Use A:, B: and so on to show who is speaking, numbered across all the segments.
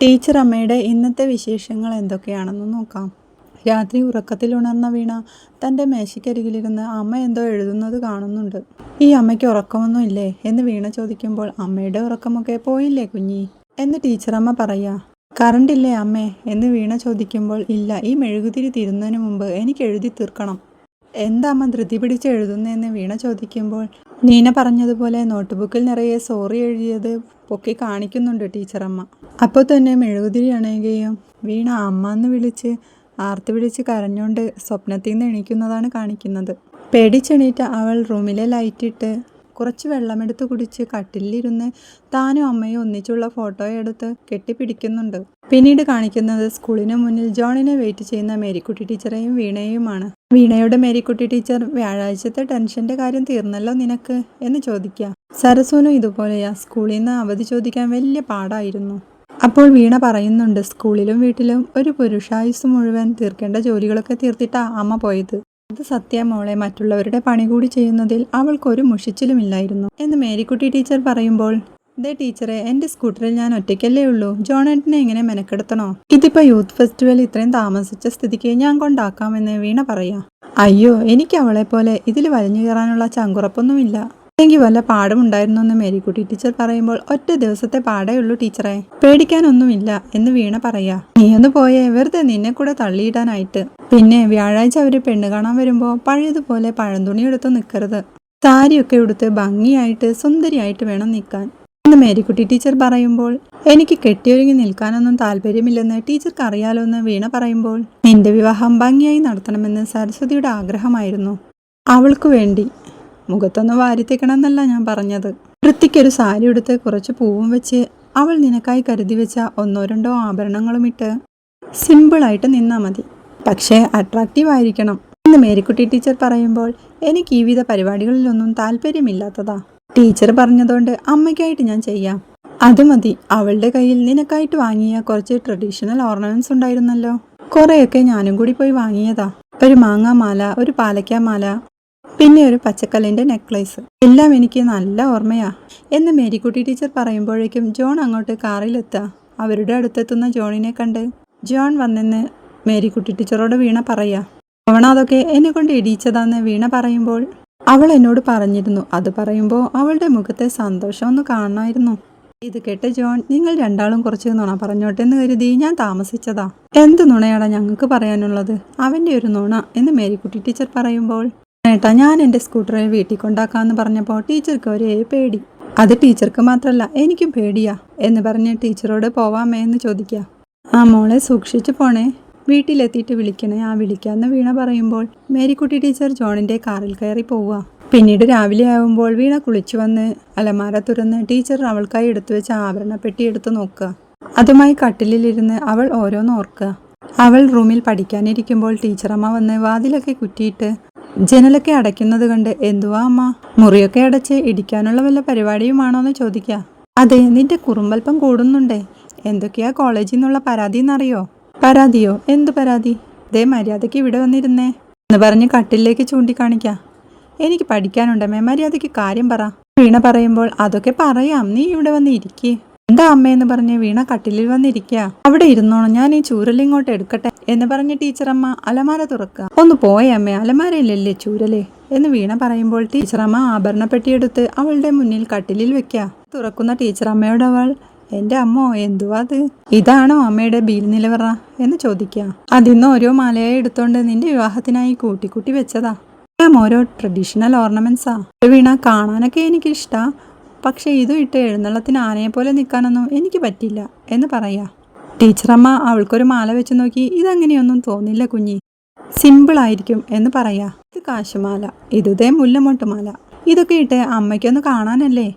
A: Teacher അമ്മയുടെ ഇന്നത്തെ വിശേഷങ്ങൾ എന്തൊക്കെയാണെന്ന് നോക്കാം. രാത്രി ഉറക്കത്തിൽ ഉണർന്ന വീണ തന്റെ മേശയ്ക്കരികിലിരുന്ന് അമ്മ എന്തോ എഴുതുന്നത് കാണുന്നുണ്ട്. ഈ അമ്മയ്ക്ക് ഉറക്കമൊന്നുമില്ലേ? എന്ന് വീണ ചോദിക്കുമ്പോൾ അമ്മയുടെ ഉറക്കമൊക്കെ പോയില്ലേ കുഞ്ഞി? എന്ന് ടീച്ചറമ്മ പറയാ. കറണ്ടില്ലേ അമ്മേ? എന്ന് വീണ ചോദിക്കുമ്പോൾ ഇല്ല ഈ മെഴുകുതിരി തീരുന്നതിന് മുമ്പ് എനിക്ക് എഴുതി തീർക്കണം. എന്താ അമ്മ ധൃതി പിടിച്ച് എഴുതുന്നതെന്ന്? വീണ ചോദിക്കുമ്പോൾ നീന പറഞ്ഞതുപോലെ നോട്ട്ബുക്കിൽ നിറയെ സോറി എഴുതിയത് പൊക്കി കാണിക്കുന്നുണ്ട് ടീച്ചറമ്മ. അപ്പോൾ തന്നെ മെഴുകുതിരി അണയുകയും വീണ അമ്മ എന്ന് വിളിച്ച് ആർത്തി വിളിച്ച് കരഞ്ഞുകൊണ്ട് സ്വപ്നത്തിൽ നിന്ന് എണീക്കുന്നതാണ് കാണിക്കുന്നത്. പേടിച്ചെണീറ്റ അവൾ റൂമിലെ ലൈറ്റിട്ട് കുറച്ച് വെള്ളമെടുത്ത് കുടിച്ച് കട്ടിലിരുന്ന് താനും അമ്മയും ഒന്നിച്ചുള്ള ഫോട്ടോ എടുത്ത് കെട്ടിപ്പിടിക്കുന്നുണ്ട്. പിന്നീട് കാണിക്കുന്നത് സ്കൂളിന് മുന്നിൽ ജോണിനെ വെയിറ്റ് ചെയ്യുന്ന മേരിക്കുട്ടി ടീച്ചറെയും വീണയുമാണ്. വീണയുടെ മേരിക്കുട്ടി ടീച്ചർ വ്യാഴാഴ്ചത്തെ ടെൻഷന്റെ കാര്യം തീർന്നല്ലോ നിനക്ക്? എന്ന് ചോദിക്കുക. സരസുനും ഇതുപോലെയാ സ്കൂളിൽ നിന്ന് അവധി ചോദിക്കാൻ വലിയ പാടായിരുന്നു. അപ്പോൾ വീണ പറയുന്നുണ്ട് സ്കൂളിലും വീട്ടിലും ഒരു പുരുഷായുസ് മുഴുവൻ തീർക്കേണ്ട ജോലികളൊക്കെ തീർത്തിട്ടാ അമ്മ പോയത്. ഇത് സത്യ മോളെ മറ്റുള്ളവരുടെ പണി കൂടി ചെയ്യുന്നതിൽ അവൾക്കൊരു മുഷിച്ചിലുമില്ലായിരുന്നു. എന്ന് മേരിക്കുട്ടി ടീച്ചർ പറയുമ്പോൾ ദേ ടീച്ചറെ എന്റെ സ്കൂട്ടറിൽ ഞാൻ ഒറ്റയ്ക്കല്ലേ ഉള്ളൂ. ജോണേട്ടനെ എങ്ങനെ മെനക്കെടുത്തണോ? ഇതിപ്പോ യൂത്ത് ഫെസ്റ്റിവൽ ഇത്രയും താമസിച്ച സ്ഥിതിക്ക് ഞാൻ കൊണ്ടാക്കാമെന്ന് വീണ പറയാ. അയ്യോ എനിക്ക് അവളെ പോലെ ഇതിൽ വലിഞ്ഞു കയറാനുള്ള ചങ്കുറപ്പൊന്നുമില്ല. എനിക്ക് വല്ല പാഠമുണ്ടായിരുന്നു എന്ന് മേരിക്കുട്ടി ടീച്ചർ പറയുമ്പോൾ ഒറ്റ ദിവസത്തെ പാടേ ഉള്ളൂ ടീച്ചറെ. പേടിക്കാനൊന്നുമില്ല എന്ന് വീണ പറയാ. നീ ഒന്ന് പോയേ വെറുതെ നിന്നെ കൂടെ തള്ളിയിടാനായിട്ട്. പിന്നെ വ്യാഴാഴ്ച അവർ പെണ്ണ് കാണാൻ വരുമ്പോ പഴയതുപോലെ പഴന്തുണി എടുത്ത് നിൽക്കരുത് സാരിയൊക്കെ ഉടുത്ത് ഭംഗിയായിട്ട് സുന്ദരിയായിട്ട് വേണം നിൽക്കാൻ എന്ന് മേരിക്കുട്ടി ടീച്ചർ പറയുമ്പോൾ എനിക്ക് കെട്ടിയൊരുങ്ങി നിൽക്കാനൊന്നും താല്പര്യമില്ലെന്ന് ടീച്ചർക്ക് അറിയാലോ എന്ന് വീണ പറയുമ്പോൾ നിന്റെ വിവാഹം ഭംഗിയായി നടത്തണമെന്ന് സരസ്വതിയുടെ ആഗ്രഹമായിരുന്നു. അവൾക്കു വേണ്ടി മുഖത്തൊന്ന് വാരിത്തേക്കണമെന്നല്ല ഞാൻ പറഞ്ഞത്. വൃത്തിക്കൊരു സാരി എടുത്ത് കുറച്ച് പൂവും വെച്ച് അവൾ നിനക്കായി കരുതി വെച്ച ഒന്നോ രണ്ടോ ആഭരണങ്ങളും ഇട്ട് സിമ്പിളായിട്ട് നിന്നാ മതി. പക്ഷേ അട്രാക്റ്റീവ് ആയിരിക്കണം. ഇന്ന് മേരിക്കുട്ടി ടീച്ചർ പറയുമ്പോൾ എനിക്ക് ഈ വിധ പരിപാടികളിലൊന്നും താല്പര്യമില്ലാത്തതാ. ടീച്ചർ പറഞ്ഞതുകൊണ്ട് അമ്മയ്ക്കായിട്ട് ഞാൻ ചെയ്യാം. അത് മതി. അവളുടെ കയ്യിൽ നിനക്കായിട്ട് വാങ്ങിയ കുറച്ച് ട്രഡീഷണൽ ഓർണമെന്റ്സ് ഉണ്ടായിരുന്നല്ലോ. കുറെയൊക്കെ ഞാനും കൂടി പോയി വാങ്ങിയതാ. ഒരു മാങ്ങാമാല ഒരു പാലക്കാമാല പിന്നെ ഒരു പച്ചക്കല്ലിന്റെ നെക്ലേസ് എല്ലാം എനിക്ക് നല്ല ഓർമ്മയാ. എന്ന് മേരിക്കുട്ടി ടീച്ചർ പറയുമ്പോഴേക്കും ജോൺ അങ്ങോട്ട് കാറിലെത്തുക അവരുടെ അടുത്തെത്തുന്ന ജോണിനെ കണ്ട് ജോൺ വന്നെന്ന് മേരിക്കുട്ടി ടീച്ചറോട് വീണ പറയാ. അവണ അതൊക്കെ എന്നെ കൊണ്ട് ഇടിയിച്ചതാന്ന് വീണ പറയുമ്പോൾ അവൾ എന്നോട് പറഞ്ഞിരുന്നു. അത് പറയുമ്പോൾ അവളുടെ മുഖത്തെ സന്തോഷം ഒന്ന് കാണണമായിരുന്നു. ഇത് കേട്ട് ജോൺ നിങ്ങൾ രണ്ടാളും കുറച്ച് നുണ പറഞ്ഞോട്ടെ എന്ന് കരുതി ഞാൻ താമസിച്ചതാ. എന്ത് നുണയാടാ ഞങ്ങൾക്ക് പറയാനുള്ളത്? അവന്റെ ഒരു നുണ. എന്ന് മേരിക്കുട്ടി ടീച്ചർ പറയുമ്പോൾ ഏട്ടാ ഞാൻ എന്റെ സ്കൂട്ടറിൽ വീട്ടിൽ കൊണ്ടാക്കാമെന്ന് പറഞ്ഞപ്പോൾ ടീച്ചർക്ക് ഒരേ പേടി. അത് ടീച്ചർക്ക് മാത്രമല്ല എനിക്കും പേടിയാ എന്ന് പറഞ്ഞ് ടീച്ചറോട് പോവാമേ എന്ന് ചോദിക്കുക ആ മോളെ സൂക്ഷിച്ചു പോണേ. വീട്ടിലെത്തിയിട്ട് വിളിക്കണേ. ആ വിളിക്കാന്ന് വീണ പറയുമ്പോൾ മേരിക്കുട്ടി ടീച്ചർ ജോണിന്റെ കാറിൽ കയറി പോവുക പിന്നീട് രാവിലെ ആകുമ്പോൾ വീണ കുളിച്ചു വന്ന് അലമാര തുറന്ന് ടീച്ചർ അവൾക്കായി എടുത്തു വെച്ച ആഭരണപ്പെട്ടി എടുത്തു നോക്കുക അതുമായി കട്ടിലിരുന്ന് അവൾ ഓരോന്ന് ഓർക്കുക അവൾ റൂമിൽ പഠിക്കാനിരിക്കുമ്പോൾ ടീച്ചറമ്മ വന്ന് വാതിലൊക്കെ കുറ്റിയിട്ട് ജനലൊക്കെ അടയ്ക്കുന്നത് കണ്ട് എന്തുവാ അമ്മ? മുറിയൊക്കെ അടച്ച് ഇടിക്കാനുള്ള വല്ല പരിപാടിയുമാണോ എന്ന് ചോദിക്കുക അതെ നിന്റെ കുറുമ്പൽപ്പം കൂടുന്നുണ്ടേ. എന്തൊക്കെയാ കോളേജിൽ നിന്നുള്ള പരാതി എന്നറിയോ? പരാതിയോ? എന്തു പരാതി? ദേ മര്യാദയ്ക്ക് ഇവിടെ വന്നിരുന്നേ. എന്ന് പറഞ്ഞ് കട്ടിലേക്ക് ചൂണ്ടിക്കാണിക്ക. എനിക്ക് പഠിക്കാനുണ്ടമ്മേ മര്യാദയ്ക്ക് കാര്യം പറ. വീണ പറയുമ്പോൾ അതൊക്കെ പറയാം. നീ ഇവിടെ വന്ന് ഇരിക്കേ. എന്താ അമ്മയെന്ന് പറഞ്ഞ് വീണ കട്ടിലിൽ വന്നിരിക്കുക അവിടെ ഇരുന്നോണം ഞാൻ ഈ ചൂരലിങ്ങോട്ട് എടുക്കട്ടെ എന്ന് പറഞ്ഞ് ടീച്ചറമ്മ അലമാര തുറക്കുക ഒന്ന് പോയേ അമ്മേ അലമാരയിലല്ലേ ചൂരലേ? എന്ന് വീണ പറയുമ്പോൾ ടീച്ചറമ്മ ആഭരണപ്പെട്ടിയെടുത്ത് അവളുടെ മുന്നിൽ കട്ടിലിൽ വെക്കുക തുറക്കുന്ന ടീച്ചറമ്മയോട് അവൾ എന്റെ അമ്മോ എന്തുവാ അത്? ഇതാണോ അമ്മയുടെ ബീൽ നിലവറ എന്ന് ചോദിക്കുക അതിന്ന് ഓരോ മാലയായി എടുത്തോണ്ട് നിന്റെ വിവാഹത്തിനായി കൂട്ടിക്കൂട്ടി വെച്ചതാ. ഓരോ ട്രഡീഷണൽ ഓർണമെന്റ്സാ വീണ കാണാനൊക്കെ എനിക്കിഷ്ടാ. പക്ഷെ ഇതും ഇട്ട് എഴുന്നള്ളത്തിന് ആനയെ പോലെ നിൽക്കാനൊന്നും എനിക്ക് പറ്റില്ല എന്ന് പറയാ. ടീച്ചറമ്മ അവൾക്കൊരു മാല വെച്ച് നോക്കി ഇതങ്ങനെയൊന്നും തോന്നില്ല കുഞ്ഞി. സിമ്പിൾ ആയിരിക്കും എന്ന് പറയാ. ഇത് കാശുമാല. ഇതുതേ മുല്ലമൊട്ടുമാല ഇതൊക്കെ ഇട്ട് അമ്മയ്ക്കൊന്ന് കാണാനല്ലേ?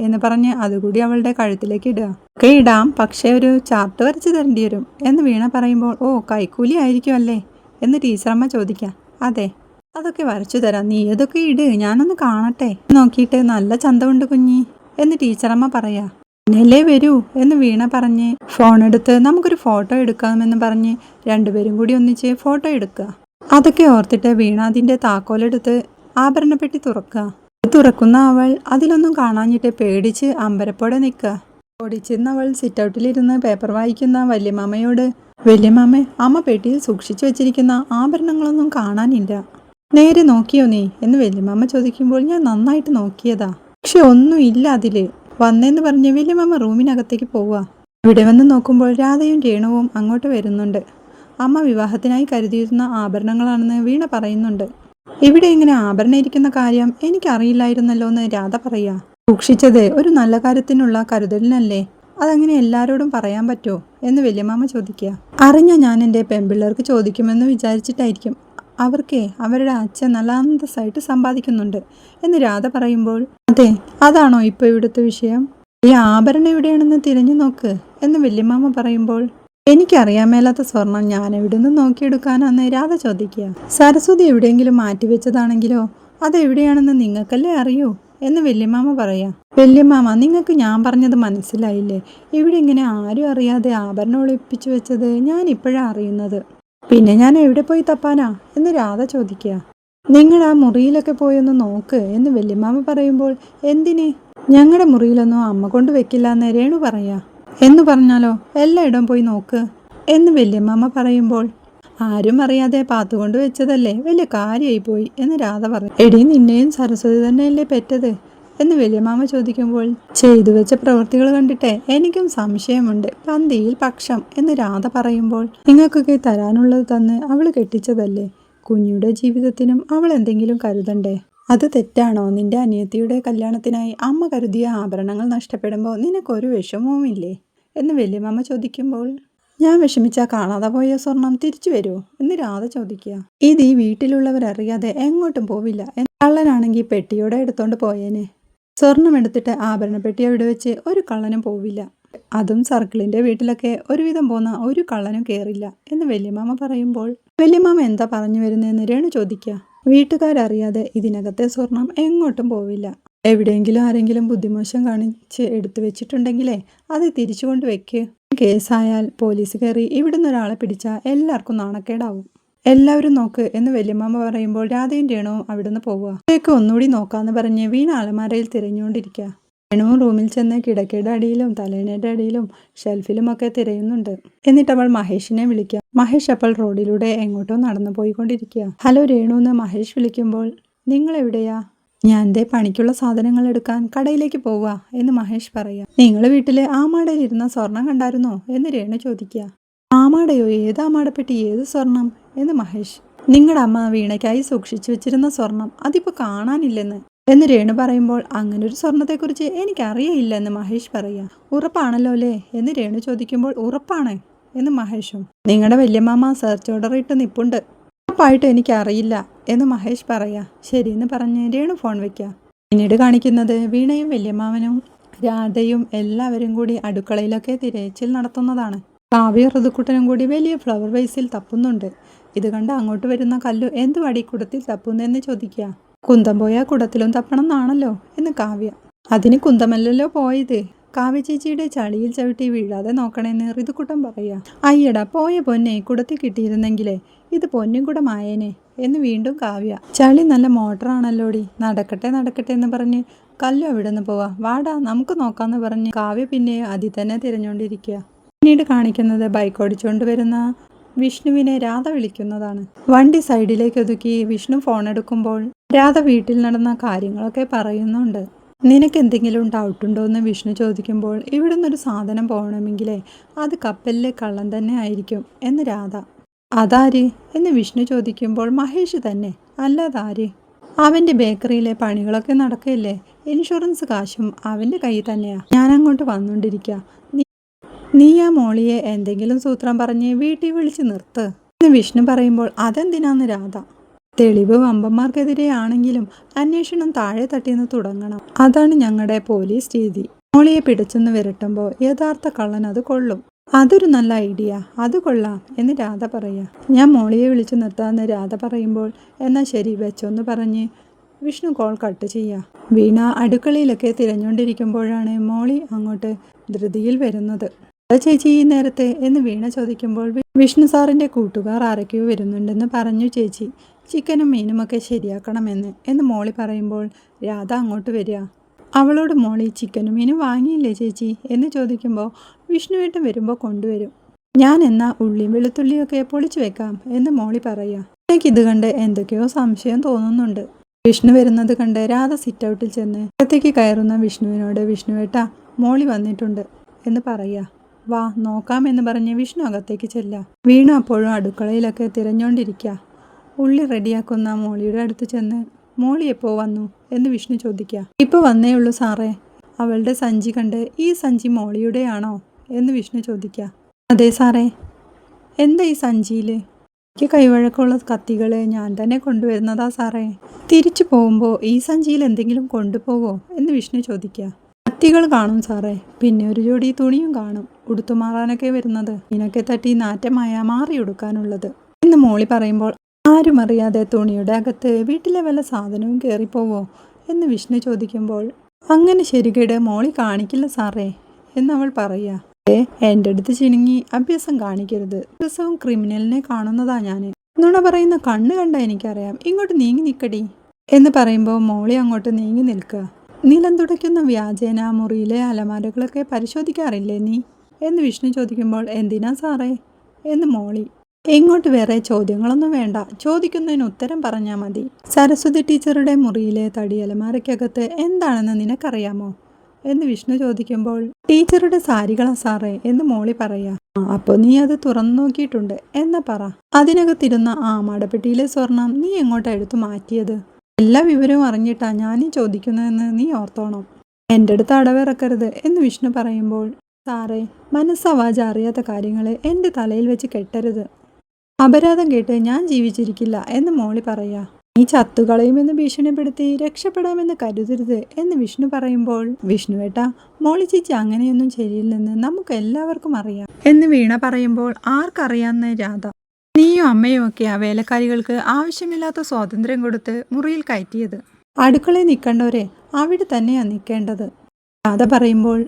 A: എന്ന് പറഞ്ഞ് അതുകൂടി അവളുടെ കഴുത്തിലേക്ക് ഇടുക. ഒക്കെ ഇടാം പക്ഷേ ഒരു ചാർട്ട് വരച്ച് തരേണ്ടി വരും എന്ന് വീണ പറയുമ്പോൾ ഓ കൈക്കൂലി ആയിരിക്കും അല്ലേ? എന്ന് ടീച്ചറമ്മ ചോദിക്കാം. അതെ അതൊക്കെ വരച്ചു തരാം. നീ ഏതൊക്കെ ഇട്? ഞാനൊന്ന് കാണട്ടെ. നോക്കിയിട്ട് നല്ല ചന്തമുണ്ട് കുഞ്ഞി. എന്ന് ടീച്ചറമ്മ പറയാ. പിന്നല്ലേ വരൂ എന്ന് വീണ പറഞ്ഞ് ഫോൺ എടുത്ത് നമുക്കൊരു ഫോട്ടോ എടുക്കാമെന്ന് പറഞ്ഞ് രണ്ടുപേരും കൂടി ഒന്നിച്ച് ഫോട്ടോ എടുക്കുക. അതൊക്കെ ഓർത്തിട്ട് വീണ അതിന്റെ താക്കോലെടുത്ത് ആഭരണപ്പെട്ടി തുറക്കുക. തുറക്കുന്ന അവൾ അതിലൊന്നും കാണാഞ്ഞിട്ട് പേടിച്ച് അമ്പരപ്പോടെ നിൽക്കുക. ഓടിച്ചിരുന്ന അവൾ സിറ്റൗട്ടിലിരുന്ന് പേപ്പർ വായിക്കുന്ന വല്യമാമയോട് വല്യമാമ അമ്മ പെട്ടിയിൽ സൂക്ഷിച്ചു വെച്ചിരിക്കുന്ന ആഭരണങ്ങളൊന്നും കാണാനില്ല. നേരെ നോക്കിയോ നീ? എന്ന് വല്യമ്മ ചോദിക്കുമ്പോൾ ഞാൻ നന്നായിട്ട് നോക്കിയതാ. പക്ഷെ ഒന്നും ഇല്ല അതിൽ. വന്നെന്ന് പറഞ്ഞ വല്യമ്മ റൂമിനകത്തേക്ക് പോവുക. ഇവിടെ വന്ന് നോക്കുമ്പോൾ രാധയും രേണുവും അങ്ങോട്ട് വരുന്നുണ്ട്. അമ്മ വിവാഹത്തിനായി കരുതിയിരുന്ന ആഭരണങ്ങളാണെന്ന് വീണ പറയുന്നുണ്ട്. ഇവിടെ ഇങ്ങനെ ആഭരണം ഇരിക്കുന്ന കാര്യം എനിക്കറിയില്ലായിരുന്നല്ലോ എന്ന് രാധ പറയാ. സൂക്ഷിച്ചത് ഒരു നല്ല കാര്യത്തിനുള്ള കരുതലിനല്ലേ? അതങ്ങനെ എല്ലാവരോടും പറയാൻ പറ്റുമോ എന്ന് വല്യമ്മ ചോദിക്കുക. അറിഞ്ഞ ഞാൻ എന്റെ പെൺപിള്ളേർക്ക് ചോദിക്കുമെന്ന് വിചാരിച്ചിട്ടായിരിക്കും അവർക്കേ അവരുടെ അച്ഛൻ നല്ല അന്തസ്സായിട്ട് സമ്പാദിക്കുന്നുണ്ട് എന്ന് രാധ പറയുമ്പോൾ അതെ അതാണോ ഇപ്പോൾ ഇവിടുത്തെ വിഷയം? ഈ ആഭരണം എവിടെയാണെന്ന് തിരഞ്ഞു നോക്ക് എന്ന് വല്യമാമ പറയുമ്പോൾ എനിക്കറിയാൻ മേലാത്ത സ്വർണം ഞാൻ എവിടെ നിന്ന് നോക്കിയെടുക്കാനാന്ന് രാധ ചോദിക്കുക. സരസ്വതി എവിടെയെങ്കിലും മാറ്റിവെച്ചതാണെങ്കിലോ അതെവിടെയാണെന്ന് നിങ്ങൾക്കല്ലേ അറിയൂ? എന്ന് വല്യമാമ പറയാ. വല്യമാമ നിങ്ങൾക്ക് ഞാൻ പറഞ്ഞത് മനസ്സിലായില്ലേ? ഇവിടെ ഇങ്ങനെ ആരും അറിയാതെ ആഭരണം ഒളിപ്പിച്ചു വെച്ചത് ഞാൻ ഇപ്പോഴാണ് അറിയുന്നത്. പിന്നെ ഞാൻ എവിടെ പോയി തപ്പാനാ? എന്ന് രാധ ചോദിക്കുക. നിങ്ങൾ ആ മുറിയിലൊക്കെ പോയൊന്ന് നോക്ക് എന്ന് വല്യമാമ പറയുമ്പോൾ എന്തിനെ? ഞങ്ങളുടെ മുറിയിലൊന്നും അമ്മ കൊണ്ട് വെക്കില്ല എന്ന് രേണു പറയാ. എന്ന് പറഞ്ഞാലോ? എല്ലായിടം പോയി നോക്ക് എന്ന് വല്യമ്മ പറയുമ്പോൾ ആരും അറിയാതെ പാത്തു കൊണ്ട് വെച്ചതല്ലേ? വലിയ കാര്യമായി പോയി എന്ന് രാധ പറഞ്ഞു എടി നിന്നെയും സരസ്വതി തന്നെയല്ലേ പെറ്റത്? എന്ന് വലിയമാമ ചോദിക്കുമ്പോൾ ചെയ്തു വെച്ച പ്രവൃത്തികൾ കണ്ടിട്ടേ എനിക്കും സംശയമുണ്ട്. പന്തിയിൽ പക്ഷം എന്ന് രാധ പറയുമ്പോൾ നിങ്ങൾക്കൊക്കെ തരാനുള്ളത് തന്ന് അവൾ കെട്ടിച്ചതല്ലേ? കുഞ്ഞുടെ ജീവിതത്തിനും അവൾ എന്തെങ്കിലും കരുതണ്ടേ? അത് തെറ്റാണോ? നിന്റെ അനിയത്തിയുടെ കല്യാണത്തിനായി അമ്മ കരുതിയ ആഭരണങ്ങൾ നഷ്ടപ്പെടുമ്പോൾ നിനക്കൊരു വിഷമവുമില്ലേ? എന്ന് വല്യമ്മ ചോദിക്കുമ്പോൾ ഞാൻ വിഷമിച്ചാൽ കാണാതെ പോയ സ്വർണം തിരിച്ചു വരുമോ എന്ന് രാധ ചോദിക്കുക. ഇത് ഈ വീട്ടിലുള്ളവരറിയാതെ എങ്ങോട്ടും പോവില്ല. കള്ളനാണെങ്കിൽ പെട്ടിയോടെ എടുത്തോണ്ട് പോയേനെ. സ്വർണം എടുത്തിട്ട് ആഭരണ പെട്ടി അവിടെ വെച്ച് ഒരു കള്ളനും പോവില്ല. അതും സർക്കിളിന്റെ വീട്ടിലൊക്കെ ഒരുവിധം പോന്ന ഒരു കള്ളനും കയറില്ല എന്ന് വല്യമാമ പറയുമ്പോൾ വല്യമാമ എന്താ പറഞ്ഞു വരുന്നതെന്ന് രേണു ചോദിക്കുക വീട്ടുകാരറിയാതെ ഇതിനകത്തെ സ്വർണം എങ്ങോട്ടും പോവില്ല. എവിടെയെങ്കിലും ആരെങ്കിലും ബുദ്ധിമോശം കാണിച്ച് എടുത്തു വെച്ചിട്ടുണ്ടെങ്കിലേ അത് തിരിച്ചു കൊണ്ട് വെക്ക് കേസായാൽ പോലീസ് കയറി ഇവിടുന്ന് ഒരാളെ പിടിച്ചാൽ എല്ലാവർക്കും നാണക്കേടാവും. എല്ലാവരും നോക്ക് എന്ന് വല്യമ്മ പറയുമ്പോൾ രാധയും രേണുവും അവിടുന്ന് പോവുക. അവിടേക്ക് ഒന്നുകൂടി നോക്കാന്ന് പറഞ്ഞ് വീണ അലമാരയിൽ തിരഞ്ഞുകൊണ്ടിരിക്കുക. രേണുവും റൂമിൽ ചെന്ന് കിടക്കയുടെ അടിയിലും തലേണയുടെ അടിയിലും ഷെൽഫിലും ഒക്കെ തിരയുന്നുണ്ട്. എന്നിട്ട് അവൾ മഹേഷിനെ വിളിക്കുക. മഹേഷ് അപ്പോൾ റോഡിലൂടെ എങ്ങോട്ടോ നടന്നു പോയിക്കൊണ്ടിരിക്കുക. ഹലോ രേണു എന്ന് മഹേഷ് വിളിക്കുമ്പോൾ നിങ്ങൾ എവിടെയാ ഞാൻ ദേ പണിക്കുള്ള സാധനങ്ങൾ എടുക്കാൻ കടയിലേക്ക് പോവുക എന്ന് മഹേഷ് പറയാം നിങ്ങൾ വീട്ടിലെ ആമാടയിൽ ഇരുന്ന സ്വർണം കണ്ടായിരുന്നോ? എന്ന് രേണു ചോദിക്കുക. ആമാടയോ? ഏത് ആമാടപ്പെട്ടി? ഏത് സ്വർണം? എന്ന് മഹേഷ്. നിങ്ങളുടെ അമ്മ വീണയ്ക്കായി സൂക്ഷിച്ചു വെച്ചിരുന്ന സ്വർണം അതിപ്പോൾ കാണാനില്ലെന്ന്. എന്ന് രേണു പറയുമ്പോൾ അങ്ങനെ ഒരു സ്വർണത്തെക്കുറിച്ച് എനിക്കറിയയില്ല എന്ന് മഹേഷ് പറയാ. ഉറപ്പാണല്ലോ അല്ലേ? എന്ന് രേണു ചോദിക്കുമ്പോൾ ഉറപ്പാണ് എന്ന് മഹേഷും. നിങ്ങളുടെ വല്യമാമ സെർച്ച് ഓർഡർ ഇട്ട് നിപ്പുണ്ട്. ഉറപ്പായിട്ട് എനിക്കറിയില്ല എന്ന് മഹേഷ് പറയാ. ശരിയെന്ന് പറഞ്ഞ് രേണു ഫോൺ വെക്കുക പിന്നീട് കാണിക്കുന്നത് വീണയും വല്യമ്മാവനും രാധയും എല്ലാവരും കൂടി അടുക്കളയിലൊക്കെ തിരച്ചിൽ നടത്തുന്നതാണ്. കാവ്യ ഋതുക്കുട്ടനും കൂടി വലിയ ഫ്ലവർ വൈസിൽ തപ്പുന്നുണ്ട്. ഇത് കണ്ട് അങ്ങോട്ട് വരുന്ന കല്ലു എന്തുവാടി വടി കുടത്തിൽ തപ്പുന്നെന്ന് ചോദിക്കുക. കുന്തം പോയാൽ കുടത്തിലും തപ്പണം എന്നാണല്ലോ എന്ന് കാവ്യ. അതിന് കുന്തമല്ലല്ലോ പോയത്. കാവ്യ ചേച്ചിയുടെ ചളിയിൽ ചവിട്ടി വീഴാതെ നോക്കണേന്ന് ഋതുക്കുട്ടം പറയുക അയ്യടാ പോയ പൊന്നെ കുടത്തിൽ കിട്ടിയിരുന്നെങ്കിലേ ഇത് പൊന്നും കൂടെ മായേനെ എന്ന് വീണ്ടും കാവ്യ. ചളി നല്ല മോട്ടറാണല്ലോടി നടക്കട്ടെ നടക്കട്ടെ എന്ന് പറഞ്ഞ് കല്ലു അവിടെ നിന്ന് പോവാ. വാടാ നമുക്ക് നോക്കാന്ന് പറഞ്ഞ് കാവ്യ പിന്നെ അതിൽ തന്നെ തിരഞ്ഞുകൊണ്ടിരിക്കുക പിന്നീട് കാണിക്കുന്നത് ബൈക്ക് ഓടിച്ചുകൊണ്ട് വരുന്ന വിഷ്ണുവിനെ രാധ വിളിക്കുന്നതാണ്. വണ്ടി സൈഡിലേക്ക് ഒതുക്കി വിഷ്ണു ഫോൺ എടുക്കുമ്പോൾ രാധ വീട്ടിൽ നടന്ന കാര്യങ്ങളൊക്കെ പറയുന്നുണ്ട്. നിനക്ക് എന്തെങ്കിലും ഡൗട്ട് ഉണ്ടോ? എന്ന് വിഷ്ണു ചോദിക്കുമ്പോൾ ഇവിടുന്ന് ഒരു സാധനം പോകണമെങ്കിലേ അത് കപ്പലിലെ കള്ളൻ തന്നെ ആയിരിക്കും എന്ന് രാധ. അതാര്? എന്ന് വിഷ്ണു ചോദിക്കുമ്പോൾ മഹേഷ് തന്നെ. അല്ലാതാര് അവന്റെ ബേക്കറിയിലെ പണികളൊക്കെ നടക്കില്ലേ ഇൻഷുറൻസ് കാശും അവന്റെ കയ്യിൽ തന്നെയാ. ഞാനങ്ങോട്ട് വന്നുകൊണ്ടിരിക്കുക നീ ആ മോളിയെ എന്തെങ്കിലും സൂത്രം പറഞ്ഞ് വീട്ടിൽ വിളിച്ച് നിർത്ത്. എന്ന് വിഷ്ണു പറയുമ്പോൾ അതെന്തിനാന്ന് രാധ? തെളിവ് വമ്പന്മാർക്കെതിരെ ആണെങ്കിലും അന്വേഷണം താഴെ തട്ടിന്ന് തുടങ്ങണം. അതാണ് ഞങ്ങളുടെ പോലീസ് രീതി. മോളിയെ പിടിച്ചെന്ന് വിരട്ടുമ്പോൾ യഥാർത്ഥ കള്ളൻ അത് കൊള്ളും. അതൊരു നല്ല ഐഡിയ. അത് കൊള്ളാം എന്ന് രാധ പറയാ. ഞാൻ മോളിയെ വിളിച്ചു നിർത്താമെന്ന് രാധ പറയുമ്പോൾ എന്നാൽ ശരി വെച്ചോന്ന് പറഞ്ഞ് വിഷ്ണു കോൾ കട്ട് ചെയ്യുക വീണ അടുക്കളയിലൊക്കെ തിരഞ്ഞുകൊണ്ടിരിക്കുമ്പോഴാണ് മോളി അങ്ങോട്ട് ധൃതിയിൽ വരുന്നത്. "എന്താ ചേച്ചി ഈ നേരത്തെ എന്ന് വീണ ചോദിക്കുമ്പോൾ വിഷ്ണു സാറിന്റെ കൂട്ടുകാർ ആരൊക്കെയോ വരുന്നുണ്ടെന്ന് പറഞ്ഞു ചേച്ചി. ചിക്കനും മീനുമൊക്കെ ശരിയാക്കണമെന്ന്. എന്ന് മോളി പറയുമ്പോൾ രാധ അങ്ങോട്ട് വരിക. അവളോട് മോളി ചിക്കനും മീനും വാങ്ങിയില്ലേ ചേച്ചി? എന്ന് ചോദിക്കുമ്പോൾ വിഷ്ണു വിഷ്ണുവേട്ടൻ വരുമ്പോൾ കൊണ്ടുവരും. ഞാൻ എന്നാ ഉള്ളിയും വെളുത്തുള്ളിയൊക്കെ പൊളിച്ചു വെക്കാം? എന്ന് മോളി പറയുക. എനിക്കിത് കണ്ട് എന്തൊക്കെയോ സംശയം തോന്നുന്നുണ്ട്. വിഷ്ണു വരുന്നത് കണ്ട് രാധ സിറ്റ് ഔട്ടിൽ ചെന്ന് അകത്തേക്ക് കയറുന്ന വിഷ്ണുവിനോട് വിഷ്ണുവേട്ട മോളി വന്നിട്ടുണ്ട് എന്ന് പറയുക. വാ നോക്കാമെന്ന് പറഞ്ഞ് വിഷ്ണു അകത്തേക്ക് ചെല്ല വീണു അപ്പോഴും അടുക്കളയിലൊക്കെ തിരഞ്ഞോണ്ടിരിക്കുക. ഉള്ളി റെഡിയാക്കുന്ന മോളിയുടെ അടുത്ത് ചെന്ന് മോളി എപ്പോ വന്നു? എന്ന് വിഷ്ണു ചോദിക്കുക. ഇപ്പൊ വന്നേ ഉള്ളൂ സാറേ. അവളുടെ സഞ്ചി കണ്ട് ഈ സഞ്ചി മോളിയുടെയാണോ? എന്ന് വിഷ്ണു ചോദിക്കുക. അതെ സാറേ. എന്താ ഈ സഞ്ചിയിൽ എനിക്ക് കൈവഴക്കമുള്ള കത്തികൾ ഞാൻ തന്നെ കൊണ്ടുവരുന്നതാ സാറേ. തിരിച്ചു പോകുമ്പോൾ ഈ സഞ്ചിയിൽ എന്തെങ്കിലും കൊണ്ടുപോവോ? എന്ന് വിഷ്ണു ചോദിക്കുക. കത്തികൾ കാണും സാറേ. പിന്നെ ഒരു ജോഡി തുണിയും കാണും. ഉടുത്തു മാറാനൊക്കെ വരുന്നത്. ഇതിനൊക്കെ തട്ടി നാറ്റമായ മാറി ഉടുക്കാനുള്ളത്. എന്ന് മോളി പറയുമ്പോൾ ആരും അറിയാതെ തുണിയുടെ അകത്ത് വീട്ടിലെ വല്ല സാധനവും കയറിപ്പോവോ എന്ന് വിഷ്ണു ചോദിക്കുമ്പോൾ അങ്ങനെ ശരികേട് മോളി കാണിക്കില്ല സാറേ എന്നവൾ പറയുക. ഏ എന്റെ അടുത്ത് ചിണുങ്ങി അഭ്യാസം കാണിക്കരുത്. ദിവസവും ക്രിമിനലിനെ കാണുന്നതാ ഞാൻ നുണ പറയുന്ന കണ്ണ് കണ്ട എനിക്കറിയാം. ഇങ്ങോട്ട് നീങ്ങി നിൽക്കടി എന്ന് പറയുമ്പോൾ മോളി അങ്ങോട്ട് നീങ്ങി നിൽക്കുക. നിലം തുടയ്ക്കുന്ന വ്യാജേന മുറിയിലെ അലമാരകളൊക്കെ പരിശോധിക്കാറില്ലേ നീ? എന്ന് വിഷ്ണു ചോദിക്കുമ്പോൾ എന്തിനാ സാറേ? എന്ന് മോളി. ഇങ്ങോട്ട് വേറെ ചോദ്യങ്ങളൊന്നും വേണ്ട. ചോദിക്കുന്നതിന് ഉത്തരം പറഞ്ഞാൽ മതി. സരസ്വതി ടീച്ചറുടെ മുറിയിലെ തടി അലമാരയ്ക്കകത്ത് എന്താണെന്ന് നിനക്കറിയാമോ? എന്ന് വിഷ്ണു ചോദിക്കുമ്പോൾ ടീച്ചറുടെ സാരികളാ സാറേ എന്ന് മോളി പറയാ. അപ്പോൾ അപ്പൊ നീ അത് തുറന്നു നോക്കിയിട്ടുണ്ട്. എന്നാ പറ. അതിനകത്തിരുന്ന ആ മടപ്പെട്ടിയിലെ സ്വർണം നീ എങ്ങോട്ടാ എടുത്തു മാറ്റിയത്? എല്ലാ വിവരവും അറിഞ്ഞിട്ടാ ഞാനീ ചോദിക്കുന്നതെന്ന് നീ ഓർത്തോണം? എന്റെ അടുത്ത് അടവിറക്കരുത് എന്ന് വിഷ്ണു പറയുമ്പോൾ സാറേ മനസ്സവാജ അറിയാത്ത കാര്യങ്ങളെ എന്റെ തലയിൽ വെച്ച് കെട്ടരുത്. അപരാധം കേട്ട് ഞാൻ ജീവിച്ചിരിക്കില്ല എന്ന് മോളി പറയാ. നീ ചത്തുകളയുമെന്ന് ഭീഷണിപ്പെടുത്തി രക്ഷപ്പെടാമെന്ന് കരുതരുത് എന്ന് വിഷ്ണു പറയുമ്പോൾ വിഷ്ണുവേട്ട മോളി ചേച്ചി അങ്ങനെയൊന്നും ശരിയില്ലെന്ന് നമുക്ക് എല്ലാവർക്കും അറിയാം എന്ന് വീണ പറയുമ്പോൾ ആർക്കറിയാന്ന് രാധ നീയും അമ്മയും ഒക്കെ ആ വേലക്കാരികൾക്ക് ആവശ്യമില്ലാത്ത സ്വാതന്ത്ര്യം കൊടുത്ത് മുറിയിൽ കയറ്റിയത്. അടുക്കളയിൽ നിൽക്കേണ്ടവരെ അവിടെ തന്നെയാണ് നിൽക്കേണ്ടത്. കഥ പറയുമ്പോൾ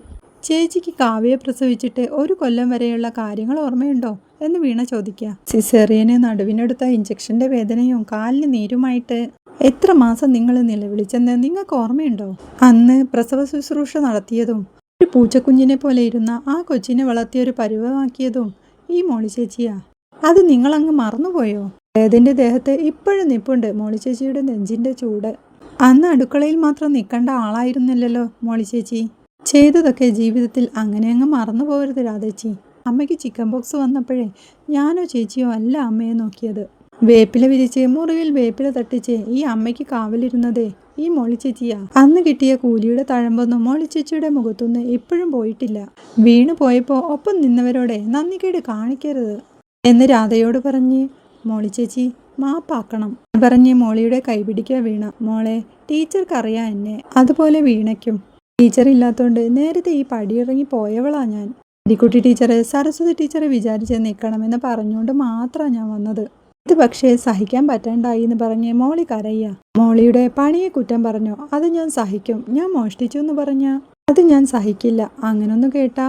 A: ചേച്ചിക്ക് കാവ്യെ പ്രസവിച്ചിട്ട് ഒരു കൊല്ലം വരെയുള്ള കാര്യങ്ങൾ ഓർമ്മയുണ്ടോ എന്ന് വീണ ചോദിക്കുക. സിസേറിയന് നടുവിനെടുത്ത ഇഞ്ചക്ഷന്റെ വേദനയും കാലിന് നീരുമായിട്ട് എത്ര മാസം നിങ്ങൾ നിലവിളിച്ചെന്ന് നിങ്ങൾക്ക് ഓർമ്മയുണ്ടോ? അന്ന് പ്രസവ ശുശ്രൂഷ നടത്തിയതും ഒരു പൂച്ചക്കുഞ്ഞിനെ പോലെ ഇരുന്ന ആ കൊച്ചിനെ വളർത്തിയൊരു പരുവമാക്കിയതും ഈ മോളി ചേച്ചിയാ. അത് നിങ്ങളങ്ങ് മറന്നുപോയോ? ഏതിന്റെ ദേഹത്ത് ഇപ്പോഴും നിപ്പുണ്ട് മോളി ചേച്ചിയുടെ നെഞ്ചിന്റെ ചൂട്. അന്ന് അടുക്കളയിൽ മാത്രം നിൽക്കേണ്ട ആളായിരുന്നില്ലല്ലോ മോളി ചേച്ചി. ചെയ്തതൊക്കെ ജീവിതത്തിൽ അങ്ങനെ അങ്ങ് മറന്നു പോകരുത് രാധേച്ചി. അമ്മയ്ക്ക് ചിക്കൻ ബോക്സ് വന്നപ്പോഴേ ഞാനോ ചേച്ചിയോ അല്ല അമ്മയെ നോക്കിയത്. വേപ്പില വിരിച്ച് മുറിവിൽ വേപ്പില തട്ടിച്ച് ഈ അമ്മയ്ക്ക് കാവലിരുന്നതേ ഈ മോളി ചേച്ചിയാ. അന്ന് കിട്ടിയ കൂലിയുടെ തഴമ്പൊന്നും മോളി ചേച്ചിയുടെ മുഖത്തൊന്നും ഇപ്പോഴും പോയിട്ടില്ല. വീണു പോയപ്പോൾ ഒപ്പം നിന്നവരോടെ നന്ദികേട് കാണിക്കരുത്. എന്ന് രാധയോട് പറഞ്ഞ് മോളി ചേച്ചി മാപ്പാക്കണം. പറഞ്ഞ് മോളിയുടെ കൈപിടിക്കുക വീണ. മോളെ ടീച്ചർക്കറിയാം എന്നെ. അതുപോലെ വീണയ്ക്കും. ടീച്ചർ ഇല്ലാത്തോണ്ട് നേരത്തെ ഈ പടിയിറങ്ങി പോയവളാ ഞാൻ. അരിക്കുട്ടി ടീച്ചറെ സരസ്വതി ടീച്ചറെ വിചാരിച്ച് നിൽക്കണമെന്ന് പറഞ്ഞുകൊണ്ട് മാത്രമാണ് ഞാൻ വന്നത്. ഇത് പക്ഷേ സഹിക്കാൻ പറ്റണ്ടായി എന്ന് പറഞ്ഞ് മോളി കരയ്യ മോളിയുടെ പണിയെ കുറ്റം പറഞ്ഞോ? അത് ഞാൻ സഹിക്കും. ഞാൻ മോഷ്ടിച്ചു എന്ന് പറഞ്ഞ? അത് ഞാൻ സഹിക്കില്ല. അങ്ങനൊന്നും കേട്ടാ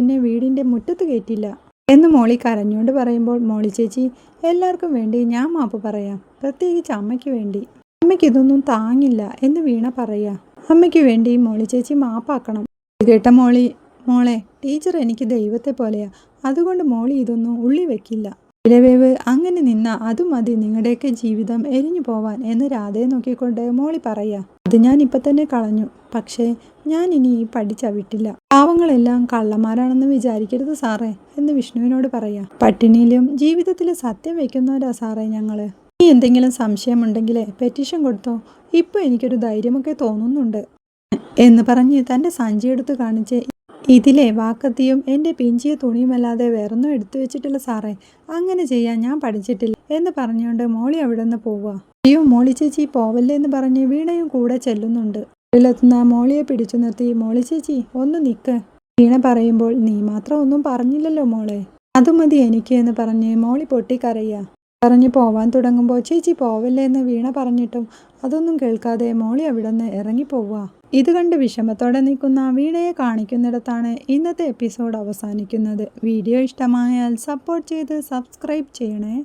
A: എന്നെ വീടിന്റെ മുറ്റത്ത് കയറ്റില്ല എന്ന് മോളി കരഞ്ഞുകൊണ്ട് പറയുമ്പോൾ മോളി ചേച്ചി എല്ലാവർക്കും വേണ്ടി ഞാൻ മാപ്പ് പറയാം. പ്രത്യേകിച്ച് അമ്മയ്ക്ക് വേണ്ടി. അമ്മയ്ക്ക് ഇതൊന്നും താങ്ങില്ല എന്ന് വീണ പറയാ അമ്മയ്ക്ക് വേണ്ടി മോളി ചേച്ചി മാപ്പാക്കണം. കേട്ട മോളി മോളെ ടീച്ചർ എനിക്ക് ദൈവത്തെ പോലെയാ. അതുകൊണ്ട് മോളി ഇതൊന്നും ഉള്ളി വെക്കില്ല. ഇലവേവ് അങ്ങനെ നിന്ന അത് മതി നിങ്ങളുടെയൊക്കെ ജീവിതം എരിഞ്ഞു പോവാൻ എന്ന് രാധയെ നോക്കിക്കൊണ്ട് മോളി പറയാ അത് ഞാൻ ഇപ്പൊ തന്നെ കളഞ്ഞു. പക്ഷേ ഞാൻ ഇനി ഈ പടി ചവിട്ടില്ല. പാവങ്ങളെല്ലാം കള്ളന്മാരാണെന്ന് വിചാരിക്കരുത് സാറേ എന്ന് വിഷ്ണുവിനോട് പറയാ. പട്ടിണിയിലും ജീവിതത്തിൽ സത്യം വെക്കുന്നവരാ സാറേ ഞങ്ങൾ. ഇനി എന്തെങ്കിലും സംശയമുണ്ടെങ്കിൽ പെറ്റീഷൻ കൊടുത്തോ? ഇപ്പോൾ എനിക്കൊരു ധൈര്യമൊക്കെ തോന്നുന്നുണ്ട്. എന്ന് പറഞ്ഞ് തന്റെ സഞ്ചി എടുത്ത് കാണിച്ച് ഇതിലെ വാക്കത്തിയും എന്റെ പിഞ്ചിയ തുണിയുമല്ലാതെ വേറൊന്നും എടുത്തു വെച്ചിട്ടില്ല സാറേ. അങ്ങനെ ചെയ്യാൻ ഞാൻ പഠിച്ചിട്ടില്ല എന്ന് പറഞ്ഞുകൊണ്ട് മോളി അവിടെ നിന്ന് പോവുക അയ്യോ മോളി ചേച്ചി പോവല്ലേ എന്ന് പറഞ്ഞ് വീണയും കൂടെ ചെല്ലുന്നുണ്ട്. വീട്ടിലെത്തുന്ന മോളിയെ പിടിച്ചു നിർത്തി മോളി ചേച്ചി ഒന്ന് നിക്ക്. വീണ പറയുമ്പോൾ നീ മാത്രം ഒന്നും പറഞ്ഞില്ലല്ലോ മോളെ. അത് മതി എനിക്ക് എന്ന് പറഞ്ഞ് മോളി പൊട്ടിക്കറിയ പറഞ്ഞ് പോവാൻ തുടങ്ങുമ്പോൾ ചേച്ചി പോവല്ലേ എന്ന് വീണ പറഞ്ഞിട്ടും അതൊന്നും കേൾക്കാതെ മോളി അവിടെ നിന്ന് ഇറങ്ങിപ്പോവുക ഇത് കണ്ട് വിഷമത്തോടെ നിൽക്കുന്ന വീണയെ കാണിക്കുന്നിടത്താണ് ഇന്നത്തെ എപ്പിസോഡ് അവസാനിക്കുന്നത്. വീഡിയോ ഇഷ്ടമായാൽ സപ്പോർട്ട് ചെയ്ത് സബ്സ്ക്രൈബ് ചെയ്യണേ.